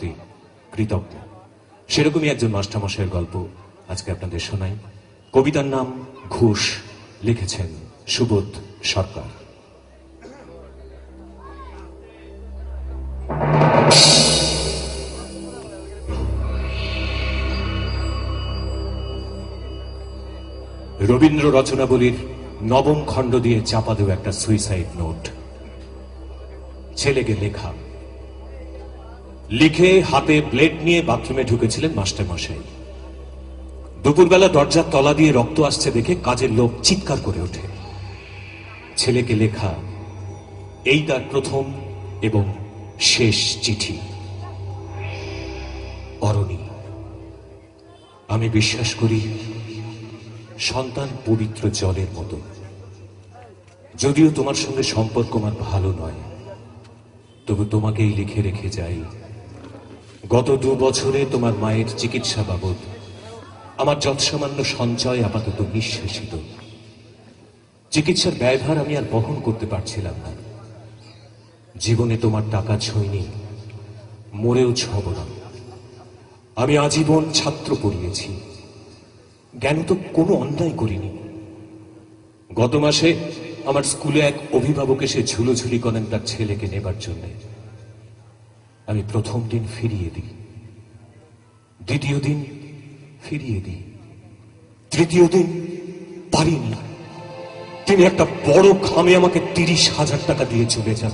সত্যি কৃতজ্ঞ। সেরকমই একজন মাস্টারমশাইয়ের গল্প আজকে আপনাদের শোনাই। কবিতার নাম ঘুষ, লিখেছেন সুবোধ সরকার। রবীন্দ্র রচনাবলীর নবম খণ্ড দিয়ে চাপা দেওয়া একটা সুইসাইড নোট। ছেলেকে লেখা লিখে হাতে প্লেট নিয়ে বাথরুমে ঢুকেছিলেন মাস্টারমশাই। দুপুরবেলা দরজার তলা দিয়ে রক্ত আসছে দেখে কাজের লোক চিৎকার করে ওঠে। ছেলেকে লেখা, এই তার প্রথম এবং শেষ চিঠি। অরণি, আমি বিশ্বাস করি সন্তান পবিত্র জলের মতো। যদিও তোমার সঙ্গে সম্পর্ক আমার ভালো নয়, তবু তোমাকেই লিখে রেখে যাই গত দু বছরে তোমার মায়ের চিকিৎসা বাবদ আমার যৎসামান্য সঞ্চয় আপাতত নিঃশেষিত। চিকিৎসার ব্যয়ভার আমি আর বহন করতে পারছিলাম না। জীবনে তোমার টাকা ছইনি মরেও ছব না। আমি আজীবন ছাত্র পড়িয়েছি। জ্ঞান তো কোনো অন্যায় করিনি। গত মাসে আমার স্কুলে এক অভিভাবক এসে ঝুলোঝুলি করেন তার ছেলেকে নেবার জন্য। আমি প্রথম দিন ফিরিয়ে দিই। দ্বিতীয় দিন ফিরিয়ে দিই। তৃতীয় দিন পারিনি তিনি একটা বড় খামে আমাকে তিরিশ হাজার টাকা দিয়ে চলে যান।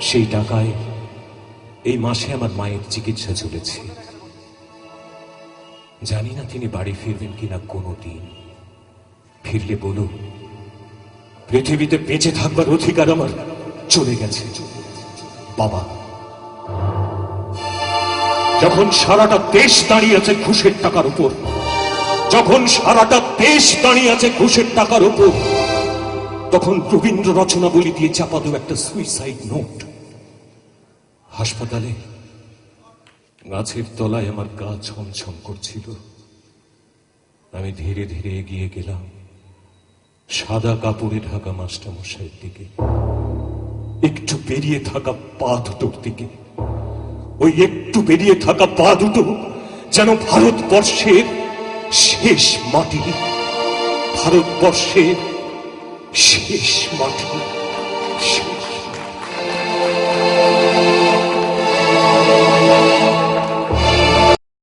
সেই টাকায় এই মাসে আমার মায়ের চিকিৎসা চলেছে। জানি না তিনি বাড়ি ফিরবেন কিনা কোনো দিন। ফিরলে বলো পৃথিবীতে বেঁচে থাকবার অধিকার আমার চলে গেছে। বাবা যখন সারাটা দেশ দাঁড়িয়ে আছে ঘুষের টাকার উপর, যখন সারাটা দেশ দাঁড়িয়ে আছে ঘুষের টাকার উপর, তখন রবীন্দ্র রচনা বলি দিয়ে চাপা দেব একটা সুইসাইড নোট হাসপাতালে গাছের তলায় আমার গা ছমছম করছিল। আমি ধীরে ধীরে এগিয়ে গেলাম, সাদা কাপড়ে ঢাকা মাস্টারমশাইয়ের দিকে, একটু বেরিয়ে থাকা পা দুটোর দিকে। ওই একটু বেরিয়ে থাকা পা দুটো যেন ভারতবর্ষের শেষ মাটি। ভারতবর্ষের শেষ মাটি। শেষ